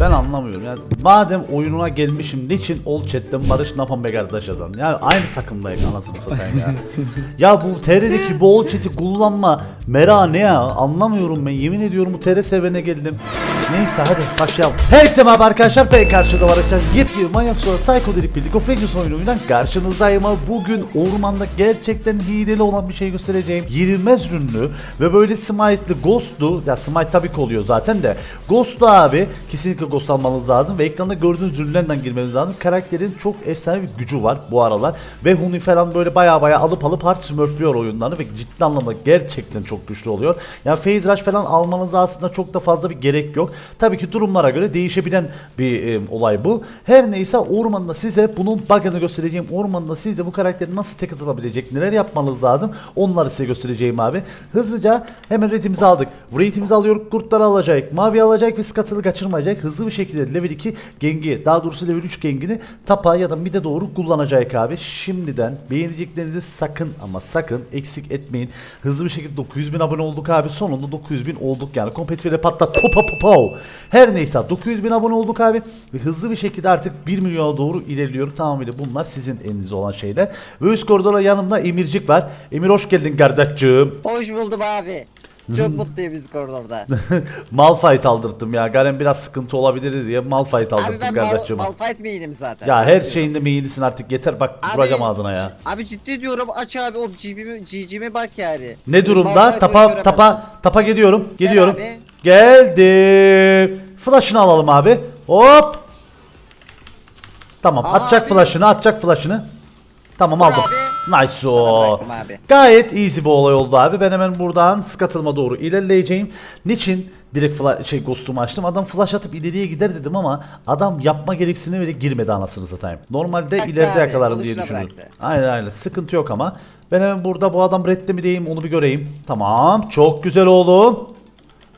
Ben anlamıyorum. Yani madem oyununa gelmişim niçin ol chatten Barış Napan be kardeş yazan? Yani aynı takımdayız anasını satayım ya. Ya bu TR'deki bu ol chat'i kullanma. Mera ne ya? Anlamıyorum ben. Yemin ediyorum bu TR severine geldim Neyse hadi başlayalım. Herkese merhaba arkadaşlar ben karşıda var açacağız Yepyeni manyak sonra Psychedelic League of Legends oyunuyla karşınızdayım ama bugün ormanda gerçekten hileli olan bir şey göstereceğim. Girilmez ürünlü ve böyle smite'lı ghost'lu ya smite tabii ki oluyor zaten de. Ghost'lu abi kesinlikle ghost almanız lazım ve ekranda gördüğünüz ürünlerden girmeniz lazım. Karakterin çok efsane bir gücü var bu aralar ve Huni falan böyle baya baya alıp alıp hard smurfluyor oyunlarını ve ciddi anlamda gerçekten çok güçlü oluyor. Yani phase rush falan almanıza aslında çok da fazla bir gerek yok Tabii ki durumlara göre değişebilen bir e, olay bu. Her neyse ormanda size bunun bug'ını göstereceğim. Ormanda size bu karakteri nasıl tek atılabilecek, neler yapmanız lazım onları size göstereceğim abi. Hızlıca hemen rate'imizi aldık. Rate'imizi alıyoruz. Kurtları alacak, mavi alacak ve skatını kaçırmayacak. Hızlı bir şekilde level 2 gengi, daha doğrusu level 3 gengini tapa ya da mid'e doğru kullanacak abi. Şimdiden beğeneceklerinizi sakın ama sakın eksik etmeyin. Hızlı bir şekilde 900 bin abone olduk abi. Sonunda 900 bin olduk yani. Kompetifiyle patlat. Popa Her neyse 900 bin abone olduk abi. Ve hızlı bir şekilde artık 1 milyona doğru ilerliyor. Tamamıyla bunlar sizin elinizde olan şeyler. Ve üst koridorda yanımda Emircik var. Emir hoş geldin kardeşciğim. Hoş buldum abi. Çok mutluyum biz koridorda. Malphite aldırttım ya. Garen biraz sıkıntı olabilir diye Malphite abi aldırttım ben mal, kardeşciğim. Malphite zaten? Ya her şeyinde meyillisin artık yeter bak Abi, vuracağım ağzına ya. Abi ciddi diyorum aç abi o GG'me bak yani. Ne durumda? Tapa göremezsin. tapa tapa gidiyorum. Gidiyorum. abi. Geldim. Flash'ını alalım abi. Hop. Tamam Aa, atacak abi. flash'ını atacak flash'ını. Tamam aldım. abi. Nice o. Gayet easy bir olay oldu abi. Ben hemen buradan skatılma doğru ilerleyeceğim. Niçin direkt fla- şey ghost'umu açtım. Adam flash atıp ileriye gider dedim ama adam yapma gereksinimi bile girmedi anasını satayım. Normalde Bıraktı ileride abi, yakalarım diye düşünüyorum. bıraktı. Aynen aynen sıkıntı yok ama. Ben hemen burada bu adam redde mi diyeyim onu bir göreyim. Tamam çok güzel oğlum.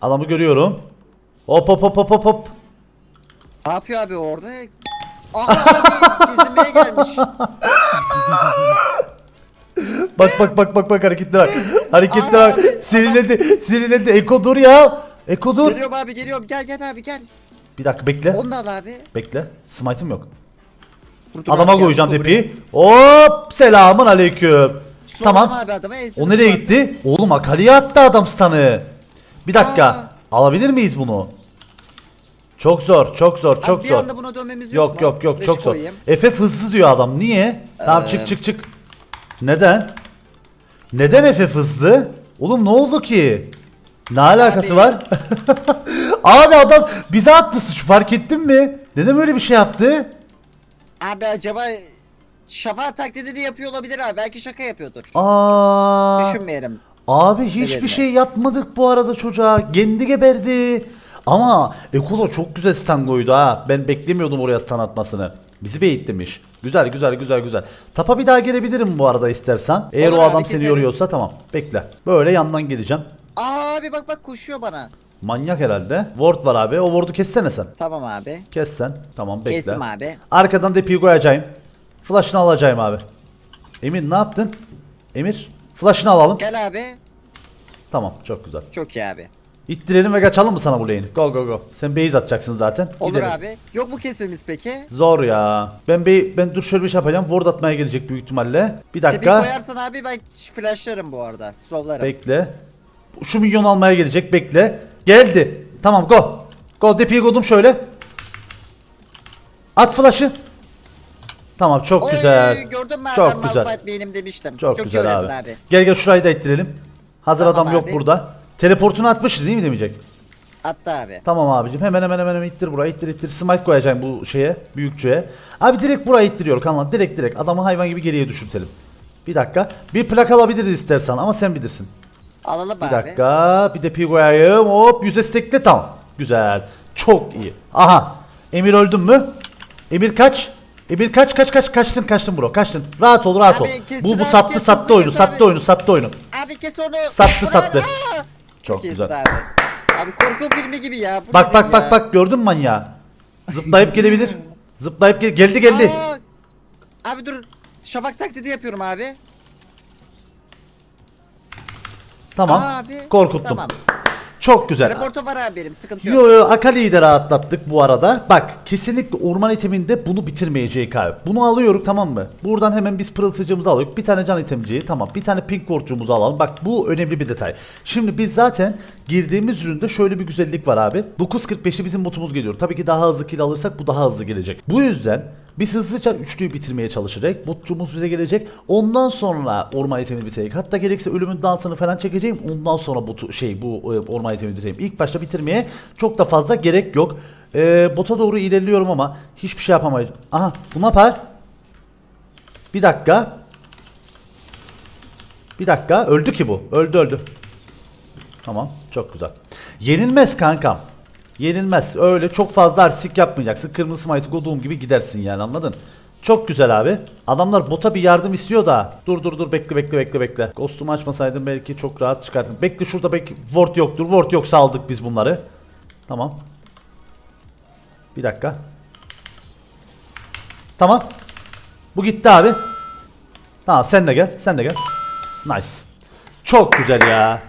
Adamı görüyorum. Hop hop hop hop hop hop. Ne yapıyor abi orada? Aha abi gelmiş. Bak bak bak bak bak hareketlere bak. Hareketlere bak. Abi, Sinirlendi. Sinirlendi. Eko dur ya. Eko dur. geliyorum abi geliyorum gel gel abi gel. Bir dakika bekle. Onu da al abi. Bekle. Smite'ım yok. Vurdum Adama abi, koyacağım geldi, tepiyi. Hop selamun aleyküm. Solladım Tamam. abi adama. O nereye gitti? Oğlum Akali'ye attı adam stun'ı. Bir dakika. Aa. Alabilir miyiz bunu? Çok zor, çok zor, çok Abi bir zor. anda buna dönmemiz yok Yok mu? yok yok Flash'ı çok zor. koyayım. FF hızlı diyor adam. Niye? Tamam Ee, çık çık çık. Neden? Neden FF hızlı? Oğlum ne oldu ki? Ne alakası Abi. var? Abi adam bize attı suç fark ettin mi? Neden böyle bir şey yaptı? Abi acaba şafa taklidini yapıyor olabilir abi. Belki şaka yapıyordur. Aa. Düşünmeyelim. Abi hiçbir şey yapmadık bu arada çocuğa. Kendi geberdi. Ama Ekolo çok güzel stun koydu ha. Ben beklemiyordum oraya stun atmasını. Bizi beyitlemiş. Güzel güzel güzel güzel. Tapa bir daha gelebilirim bu arada istersen. Eğer Olur o abi, adam seni keseriz. yoruyorsa tamam. Bekle. Böyle yandan geleceğim. Abi bak bak koşuyor bana. Manyak herhalde. Ward var abi. O ward'u kessene sen. Tamam abi. Kes sen. Tamam bekle. Kestim abi. Arkadan depiyi koyacağım. Flash'ını alacağım abi. Emir ne yaptın? Emir. Flash'ını alalım. Gel abi. Tamam çok güzel. Çok iyi abi. İttirelim ve kaçalım mı sana bu lane'i? Go go go. Sen base atacaksın zaten. Olur Gidelim. abi. Yok mu kesmemiz peki? Zor ya. Ben bey ben dur şöyle bir şey yapacağım. Ward atmaya gelecek büyük ihtimalle. Bir dakika. koyarsan abi ben flashlarım bu arada. Slowlarım. Bekle. Şu milyon almaya gelecek. Bekle. Geldi. Tamam go. Go depiyi koydum şöyle. At flash'ı. Tamam çok Oy, güzel. Gördün mü abi Çok ben güzel. Malphite benim demiştim. Çok, güzel iyi abi. oynadın abi. Gel gel şurayı da ittirelim. Hazır Tamam adam yok abi. burada. Teleportunu atmıştı değil mi demeyecek? Attı abi. Tamam abicim hemen hemen hemen hemen ittir buraya ittir ittir smite koyacağım bu şeye büyükçeye. Abi direkt buraya ittiriyor kanal direkt direkt adamı hayvan gibi geriye düşürtelim. Bir dakika bir plak alabiliriz istersen ama sen bilirsin. Alalım Bir abi. dakika bir de pi koyayım hop yüze stekle tamam. Güzel çok iyi. Aha Emir öldün mü? Emir kaç? Emir kaç kaç kaç kaçtın kaçtın bro kaçtın. Rahat ol rahat ol. Abi, kestin Bu bu abi, sattı kes, sattı oyunu kes sattı abi. oyunu sattı oyunu. Abi kes onu. Sattı, Ulan, sattı. Çok iyisin güzel. abi. Abi korku filmi gibi ya. Bu Bak nedir bak bak ya? bak gördün mü manyağı? Zıplayıp gelebilir. Zıplayıp gel geldi geldi. Aa! Abi dur. Şafak taklidi yapıyorum abi. Tamam. Abi, Korkuttum. Tamam. Çok güzel. Teleportum var abi benim sıkıntı yok. Yo yo Akali'yi de rahatlattık bu arada. Bak kesinlikle orman iteminde bunu bitirmeyecek abi. Bunu alıyorum tamam mı? Buradan hemen biz pırıltıcımızı alıyoruz. Bir tane can itemciyi tamam. Bir tane pink ward'cumuzu alalım. Bak bu önemli bir detay. Şimdi biz zaten girdiğimiz üründe şöyle bir güzellik var abi. 9.45'i bizim botumuz geliyor. Tabii ki daha hızlı kill alırsak bu daha hızlı gelecek. Bu yüzden biz hızlıca üçlüyü bitirmeye çalışacak. Botçumuz bize gelecek. Ondan sonra orman itemini bitirecek. Hatta gerekse ölümün dansını falan çekeceğim. Ondan sonra botu şey bu e, orman itemini bitireyim. İlk başta bitirmeye çok da fazla gerek yok. Ee, bota doğru ilerliyorum ama hiçbir şey yapamayız. Aha bu ne yapar? Bir dakika. Bir dakika. Öldü ki bu. Öldü öldü. Tamam. Çok güzel. Yenilmez kankam. Yenilmez. Öyle çok fazla arsik yapmayacaksın. Kırmızı smite'ı koduğum gibi gidersin yani anladın? Çok güzel abi. Adamlar bota bir yardım istiyor da. Dur dur dur bekle bekle bekle bekle. Ghost'umu açmasaydım belki çok rahat çıkartın. Bekle şurada belki ward yoktur. Ward yoksa aldık biz bunları. Tamam. Bir dakika. Tamam. Bu gitti abi. Tamam sen de gel. Sen de gel. Nice. Çok güzel ya.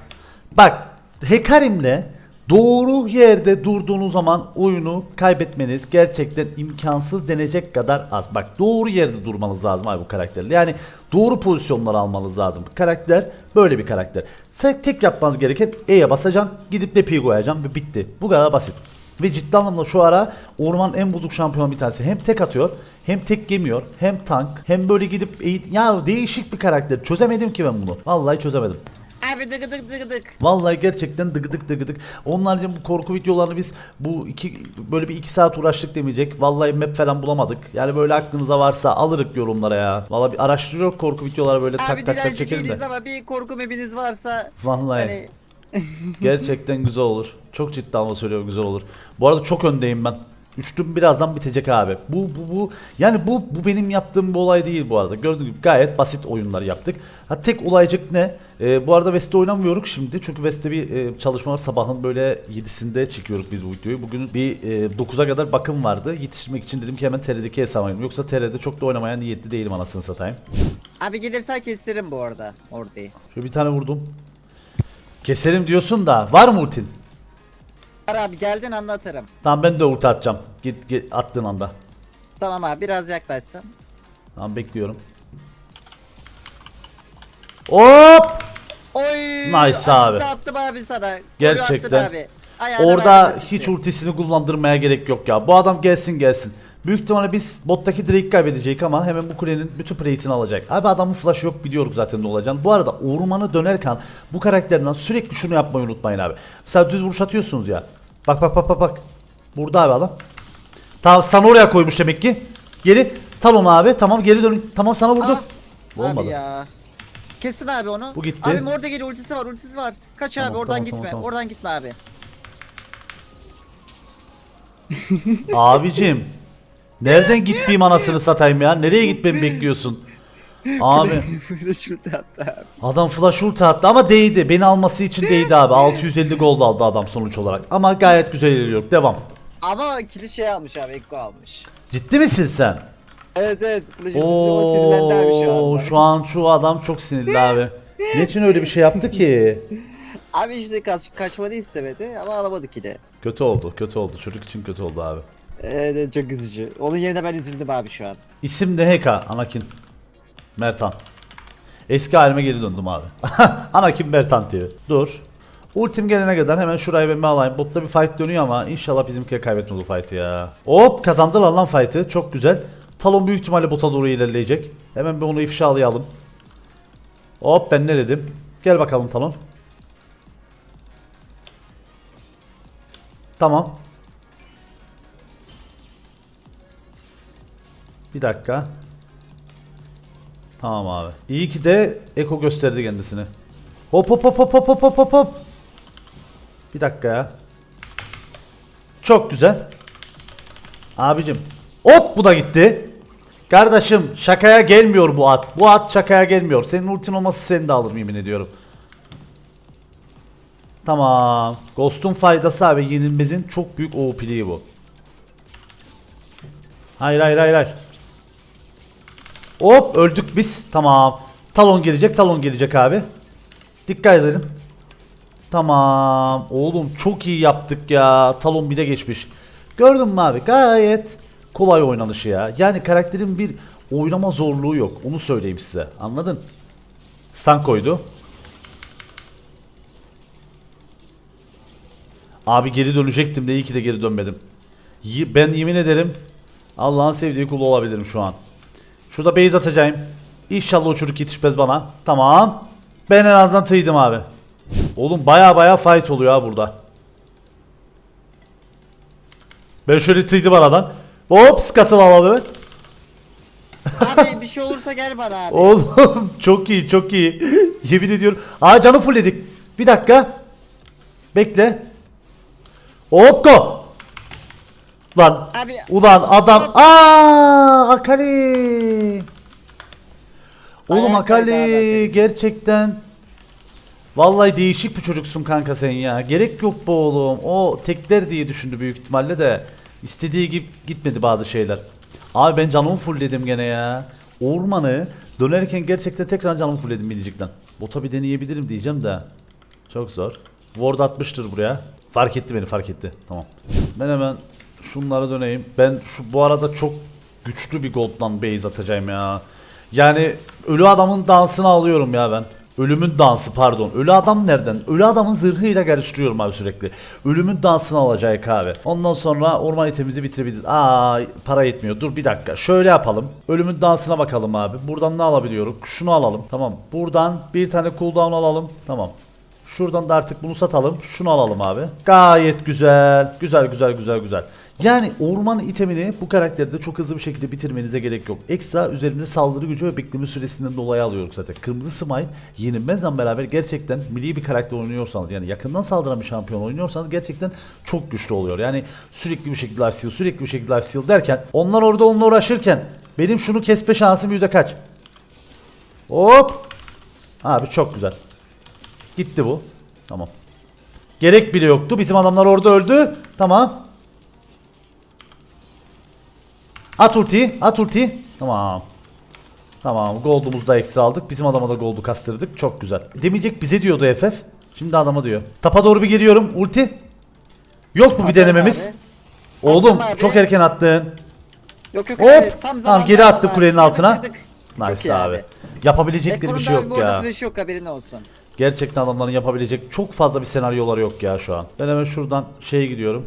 Bak Hekarim'le doğru yerde durduğunuz zaman oyunu kaybetmeniz gerçekten imkansız denecek kadar az. Bak doğru yerde durmanız lazım abi bu karakterle. Yani doğru pozisyonları almanız lazım. Karakter böyle bir karakter. Sen tek yapmanız gereken E'ye basacaksın, gidip Lepi'yi koyacaksın ve bitti. Bu kadar basit. Ve ciddi anlamda şu ara orman en bozuk şampiyonu bir tanesi. Hem tek atıyor, hem tek yemiyor, hem tank, hem böyle gidip eğit... Ya değişik bir karakter. Çözemedim ki ben bunu. Vallahi çözemedim. Abi dıgı dık dıgı dık. Vallahi gerçekten dıgıdık dıgıdık. Onlarca bu korku videolarını biz bu iki böyle bir iki saat uğraştık demeyecek. Vallahi map falan bulamadık. Yani böyle aklınıza varsa alırık yorumlara ya. Vallahi bir araştırıyor korku videoları böyle tak Abi tak tak dilenci çekelim değiliz de. ama bir korku mebiniz varsa Vallahi hani gerçekten güzel olur. Çok ciddi ama söylüyorum güzel olur. Bu arada çok öndeyim ben. Üçlüm birazdan bitecek abi. Bu bu bu yani bu bu benim yaptığım bir olay değil bu arada. Gördüğünüz gibi gayet basit oyunlar yaptık. Ha tek olaycık ne? Ee, bu arada West'te oynamıyoruz şimdi. Çünkü West'te bir e, çalışma var. Sabahın böyle 7'sinde çekiyoruz biz bu videoyu. Bugün bir e, 9'a kadar bakım vardı. Yetiştirmek için dedim ki hemen TR'deki hesabım. Yoksa TR'de çok da oynamaya niyetli değilim anasını satayım. abi gelirsen kesirim bu arada orayı. Şöyle bir tane vurdum. Keselim diyorsun da var mı ultin? Abi geldin anlatırım. Tamam ben de ulti atacağım. Git, git attığın anda. Tamam abi biraz yaklaşsın. Tamam bekliyorum. Hop! Oy! Nice abi. attım abi sana. Golü Gerçekten. attın Abi. Ayağına Orada verdim asisti. hiç ultisini kullandırmaya gerek yok ya. Bu adam gelsin gelsin. Büyük ihtimalle biz bottaki Drake kaybedecek ama hemen bu kulenin bütün plate'ini alacak. Abi adamın flash yok biliyoruz zaten ne olacağını. Bu arada ormanı dönerken bu karakterden sürekli şunu yapmayı unutmayın abi. Mesela düz vuruş atıyorsunuz ya. Bak bak bak bak bak. Burada abi adam. Tamam sana oraya koymuş demek ki. Geri talon abi. Tamam geri dönün. Tamam sana vurdu. Ah, Olmadı. Abi ya. Kesin abi onu. Bu gitti. Abi orada geliyor ultisi var ultisi var. Kaç Tamam, abi oradan tamam, gitme. tamam, tamam. Oradan gitme abi. Abicim. Nereden gitmeyeyim anasını satayım ya? Nereye gitmemi bekliyorsun? Abi Böyle şurada attı abi. adam flash ulti attı ama değdi. Beni alması için değdi abi. 650 gol aldı adam sonuç olarak. Ama gayet güzel ilerliyor. Devam. Ama kili şey almış abi Ekko almış. Ciddi misin sen? Evet evet. Flaşın o sinirlendi abi şu Oo, şu an şu adam çok sinirli abi. Niçin öyle bir şey yaptı ki? Abi işte kaç, kaçmadı istemedi ama alamadı kili. Kötü oldu, kötü oldu. Çocuk için kötü oldu abi. Evet evet, çok üzücü. Onun yerine ben üzüldüm abi şu an. İsim de Heka, Anakin. Mertan. Eski halime geri döndüm abi. Anakin Mertan diye. Dur. Ultim gelene kadar hemen şurayı ben alayım. Botta bir fight dönüyor ama inşallah bizimkiler kaybetmedi bu fight'ı ya. Hop kazandılar lan fight'ı. Çok güzel. Talon büyük ihtimalle bota doğru ilerleyecek. Hemen bir onu ifşalayalım. Hop ben ne dedim? Gel bakalım Talon. Tamam. Bir dakika. Tamam abi. İyi ki de Eko gösterdi kendisini. Hop hop hop hop hop hop hop hop. Bir dakika ya. Çok güzel. Abicim. Hop bu da gitti. Kardeşim şakaya gelmiyor bu at. Bu at şakaya gelmiyor. Senin ultin olması seni de alır yemin ediyorum. Tamam. Ghost'un faydası abi yenilmezin çok büyük OP'liği bu. Hayır hayır hayır hayır. Hop öldük biz. Tamam. Talon gelecek talon gelecek abi. Dikkat edelim. Tamam. Oğlum çok iyi yaptık ya. Talon bir de geçmiş. Gördün mü abi? Gayet kolay oynanışı ya. Yani karakterin bir oynama zorluğu yok. Onu söyleyeyim size. Anladın? Stun koydu. Abi geri dönecektim de iyi ki de geri dönmedim. Ben yemin ederim Allah'ın sevdiği kulu olabilirim şu an. Şurada base atacağım. İnşallah o çocuk yetişmez bana. Tamam. Ben en azından tıydım abi. Oğlum baya baya fight oluyor ha burada. Ben şöyle tıydım aradan. Hops katıl abi. Abi bir şey olursa gel bana abi. Oğlum çok iyi çok iyi. Yemin ediyorum. Aa canı fullledik. Bir dakika. Bekle. Hop go. Lan. Abi Ulan adam. Aa Akali. Oğlum kaydı Akali. gerçekten. Vallahi değişik bir çocuksun kanka sen ya. Gerek yok bu oğlum. O tekler diye düşündü büyük ihtimalle de. İstediği gibi gitmedi bazı şeyler. Abi ben canımı fullledim gene ya. Ormanı dönerken gerçekten tekrar canımı fullledim minicikten. Bota bir deneyebilirim diyeceğim de. Çok zor. Ward atmıştır buraya. Fark etti beni fark etti. Tamam. Ben hemen şunlara döneyim. Ben şu bu arada çok güçlü bir gold'dan base atacağım ya. Yani ölü adamın dansını alıyorum ya ben. Ölümün dansı pardon. Ölü adam nereden? Ölü adamın zırhıyla karıştırıyorum abi sürekli. Ölümün dansını alacak abi. Ondan sonra orman itemimizi bitirebiliriz. Aa para yetmiyor. Dur bir dakika. Şöyle yapalım. Ölümün dansına bakalım abi. Buradan ne alabiliyoruz? Şunu alalım. Tamam. Buradan bir tane cooldown alalım. Tamam. Şuradan da artık bunu satalım. Şunu alalım abi. Gayet güzel. Güzel güzel güzel güzel. Yani orman itemini bu karakterde çok hızlı bir şekilde bitirmenize gerek yok. Ekstra üzerinde saldırı gücü ve bekleme süresinden dolayı alıyoruz zaten. Kırmızı Smite yenilmezle beraber gerçekten milli bir karakter oynuyorsanız yani yakından saldıran bir şampiyon oynuyorsanız gerçekten çok güçlü oluyor. Yani sürekli bir şekilde lifesteal sürekli bir şekilde lifesteal derken onlar orada onunla uğraşırken benim şunu kesme şansım yüzde kaç? Hop. Abi çok güzel. Gitti bu. Tamam. Gerek bile yoktu. Bizim adamlar orada öldü. Tamam. At ultiyi. At ultiyi. Tamam. Tamam. Gold'umuzu da ekstra aldık. Bizim adama da gold'u kastırdık. Çok güzel. Demeyecek bize diyordu FF. Şimdi adama diyor. Tapa doğru bir geliyorum. Ulti. Yok mu bir denememiz? abi. Oğlum Attım abi. çok erken attın. Yok yok Hop. abi, tam Tamam geri attı abi. kulenin altına. kırdık. Nice Çok iyi abi. Yapabilecekleri bir şey abi yok ya. flash yok haberin olsun. Gerçekten adamların yapabilecek çok fazla bir senaryoları yok ya şu an. Ben hemen şuradan şeye gidiyorum.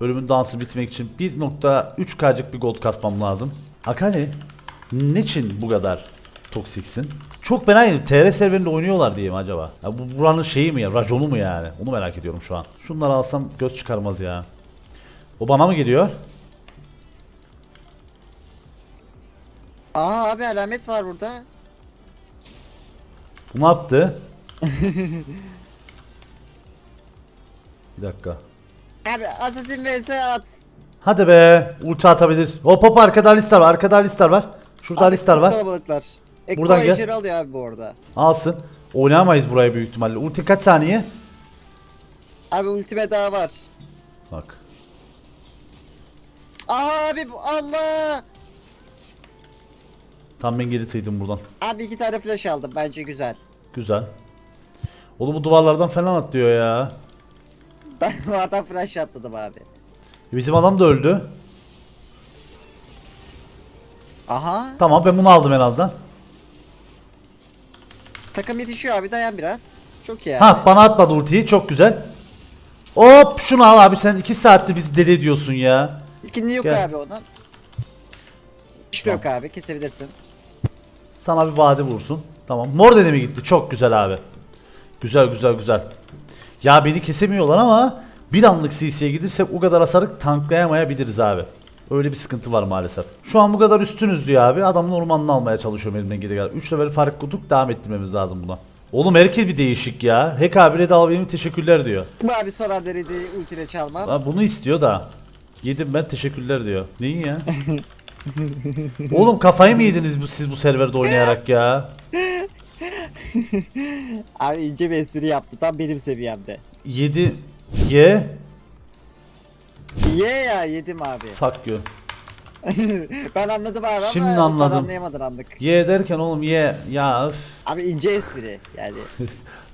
Ölümün dansı bitmek için 1.3k'cık bir gold kasmam lazım. Akali niçin bu kadar toksiksin? Çok ben aynı TR serverinde oynuyorlar diye mi acaba? Ya bu buranın şeyi mi ya raconu mu yani? Onu merak ediyorum şu an. Şunları alsam göz çıkarmaz ya. O bana mı geliyor? Aa abi alamet var burada. Bu ne yaptı? bir dakika. Abi Assassin vs at. Hadi be. Ulti atabilir. Hop hop arkada Alistar var. Arkada Alistar var. Şurada Abi Alistar var. Kalabalıklar. Ekko Buradan gel. alıyor abi bu arada. Alsın. Oynayamayız buraya büyük ihtimalle. Ulti kaç saniye? Abi ultime daha var. Bak. Abi bu- Allah. Tam ben geri tıydım buradan. Abi iki tane flash aldım bence güzel. Güzel. Oğlum bu duvarlardan falan atlıyor ya. Ben bu adam flash atladım abi. E Bizim adam da öldü. Aha. Tamam ben bunu aldım en azından. Takım yetişiyor abi dayan biraz. Çok iyi abi. Ha bana atmadı ultiyi. Çok güzel. Hop şunu al abi sen 2 saatte bizi deli ediyorsun ya. İkinci yok Gel. abi onun. Hiç yok abi kesebilirsin. Sana bir vade vursun. Tamam. Mor dede mi gitti? Çok güzel abi. Güzel güzel güzel. Ya beni kesemiyorlar ama bir anlık CC'ye gidirsek o kadar hasarı tanklayamayabiliriz abi. Öyle bir sıkıntı var maalesef. Şu an bu kadar üstünüz diyor abi. Adamın ormanını almaya çalışıyorum elimden geri gel. 3 level fark kurduk devam ettirmemiz lazım buna. Oğlum herkes bir değişik ya. Hack abi Red al benim teşekkürler diyor. Bu abi soran deridi ultiyle çalmam. Ha, bunu istiyor da. Yedim ben teşekkürler diyor. Neyi ya? Oğlum kafayı mı yediniz bu, siz bu serverde oynayarak ya? Abi ince bir espri yaptı tam benim seviyemde. 7 ye Ye ya yedim abi. fuck you. ben anladım abi Şimdi ama anladım. sen anlayamadın anlık. Ye derken oğlum ye ya öf. Abi ince espri yani.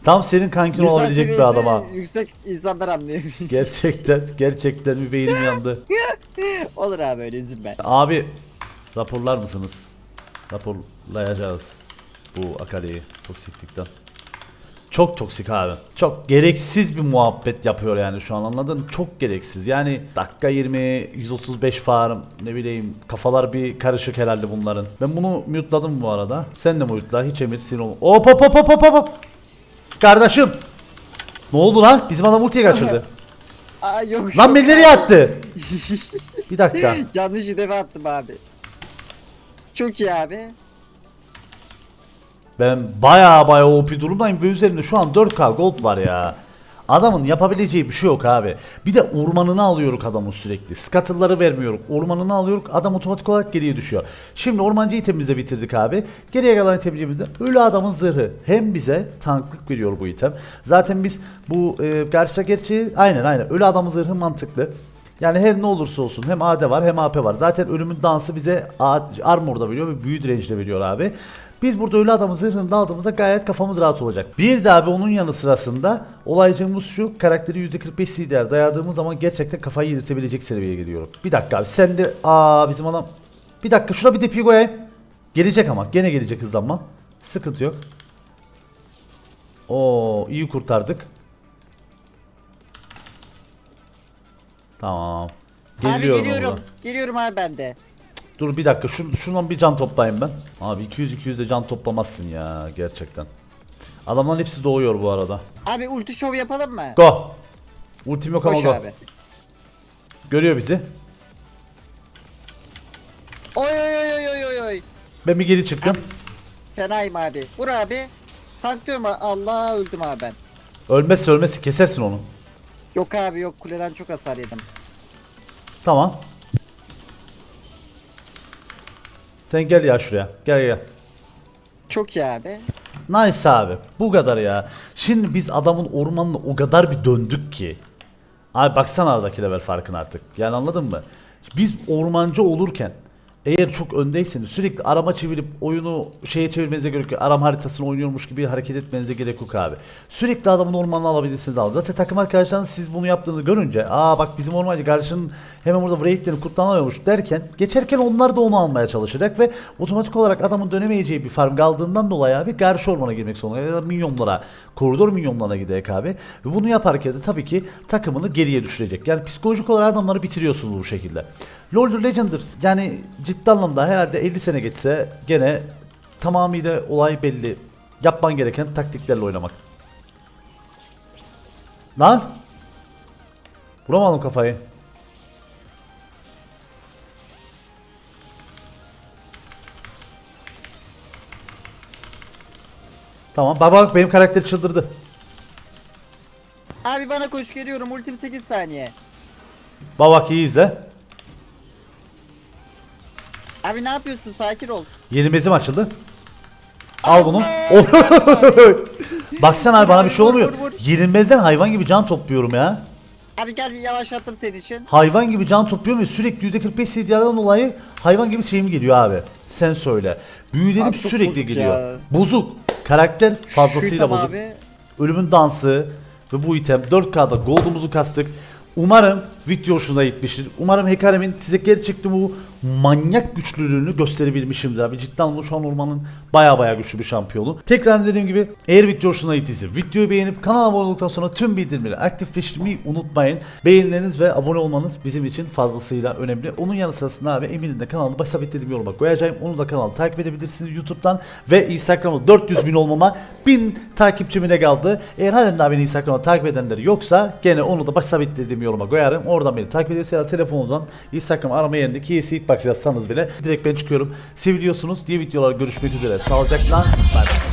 Tam senin kankin Mizah olabilecek bir seviyesi adam ha. Yüksek insanlar anlıyor. Gerçekten gerçekten bir beynim yandı. Olur abi öyle üzülme. Abi raporlar mısınız? Raporlayacağız bu Akali'yi toksiklikten. Çok toksik abi. Çok gereksiz bir muhabbet yapıyor yani şu an anladın? Çok gereksiz. Yani dakika 20, 135 farm ne bileyim kafalar bir karışık herhalde bunların. Ben bunu mute'ladım bu arada. Sen de mute'la hiç emir sinir olma. Hop hop hop hop hop hop. Kardeşim. Ne oldu lan? Bizim adam ultiye kaçırdı. Aa yok. lan beni nereye attı? bir dakika. Yanlış hedefe attım abi. Çok iyi abi. Ben baya baya OP durumdayım ve üzerinde şu an 4K gold var ya. Adamın yapabileceği bir şey yok abi. Bir de ormanını alıyoruz adamın sürekli. Scuttle'ları vermiyoruz. Ormanını alıyoruz. Adam otomatik olarak geriye düşüyor. Şimdi ormancı itemimizi de bitirdik abi. Geriye kalan itemimizde ölü adamın zırhı. Hem bize tanklık veriyor bu item. Zaten biz bu e, karşıda gerçi aynen aynen ölü adamın zırhı mantıklı. Yani her ne olursa olsun hem AD var hem AP var. Zaten ölümün dansı bize armor'da veriyor ve büyü direncide veriyor abi. Biz burada ölü adamın zırhını da aldığımızda gayet kafamız rahat olacak. Bir de abi onun yanı sırasında olaycığımız şu karakteri %45 CDR dayadığımız zaman gerçekten kafayı yedirtebilecek seviyeye geliyorum. Bir dakika abi sen de aa bizim adam bir dakika şuna bir depi koyayım. Gelecek ama gene gelecek hızlanma. Sıkıntı yok. Oo iyi kurtardık. Tamam. abi Geliyorum geliyorum. orada. Geliyorum abi ben de. Dur bir dakika şun, şundan bir can toplayayım ben. Abi 200-200 de can toplamazsın ya gerçekten. Adamların hepsi doğuyor bu arada. Abi ulti şov yapalım mı? Go. Ultim yok ama Koş go. abi. Görüyor bizi. Oy oy oy oy oy oy oy. Ben bir geri çıktım. Fenayım abi. Vur abi. Tanklıyorum. Allah öldüm abi ben. Ölmezse ölmezse kesersin onu. Yok abi yok kuleden çok hasar yedim. Tamam. Sen gel ya şuraya. Gel gel. Çok iyi abi. Nice abi. Bu kadar ya. Şimdi biz adamın ormanına o kadar bir döndük ki. Abi baksana aradaki level farkın artık. Yani anladın mı? Biz ormancı olurken eğer çok öndeyseniz sürekli arama çevirip oyunu şeye çevirmenize gerek yok. Aram haritasını oynuyormuş gibi hareket etmenize gerek yok abi. Sürekli adamın ormanını alabilirsiniz abi. Zaten takım arkadaşlarınız siz bunu yaptığını görünce aa bak bizim ormancı karşının hemen burada raidlerini kurtarılıyormuş derken geçerken onlar da onu almaya çalışacak ve otomatik olarak adamın dönemeyeceği bir farm kaldığından dolayı abi karşı ormana girmek zorunda ya da minyonlara koridor minyonlarına gidecek abi ve bunu yaparken de tabii ki takımını geriye düşürecek. Yani psikolojik olarak adamları bitiriyorsunuz bu şekilde. LoL Legend'dır. Yani ciddi anlamda herhalde 50 sene geçse gene tamamıyla olay belli. Yapman gereken taktiklerle oynamak. Lan! Vuramadım kafayı. Tamam bak bak benim karakter çıldırdı. Abi bana koş geliyorum. Ultim 8 saniye. Bak bak iyi izle. Abi ne yapıyorsun? Sakin ol. Yeni bezim açıldı. Al bunu. Baksana abi bana bir şey olmuyor. vur, vur. Yenilmezden hayvan gibi can topluyorum ya. Abi gel yavaşlattım senin için. Hayvan gibi can topluyorum ve sürekli %45 CDR'dan dolayı hayvan gibi şeyim geliyor abi. Sen söyle. Abi çok sürekli bozuk geliyor. ya. Bozuk. Karakter fazlasıyla bozuk. abi. Ölümün dansı ve bu item 4K'da gold'umuzu kastık. Umarım video hoşuna gitmiştir. Umarım Hekarem'in size gerçekten bu manyak güçlülüğünü gösterebilmişimdir abi. Cidden anlamda şu an ormanın baya baya güçlü bir şampiyonu. Tekrar dediğim gibi eğer video hoşuna gittiyse videoyu beğenip kanala abone olduktan sonra tüm bildirimleri aktifleştirmeyi unutmayın. Beğenileriniz ve abone olmanız bizim için fazlasıyla önemli. Onun yanı sırasında abi Emin'in de kanalını baş sabitlediğim yoruma koyacağım. Onu da kanalda takip edebilirsiniz YouTube'dan ve Instagram'da 400 bin olmama 1000 takipçimine kaldı. Eğer halen daha beni Instagram'da takip edenleri yoksa gene onu da sabitlediğim yoruma koyarım. Oradan beni takip ederseniz ya da telefonunuzdan Instagram arama yerinde KS Hitbox yazsanız bile direkt ben çıkıyorum. Seviliyorsunuz. Diğer videolarda görüşmek üzere. Sağlıcakla. Bye.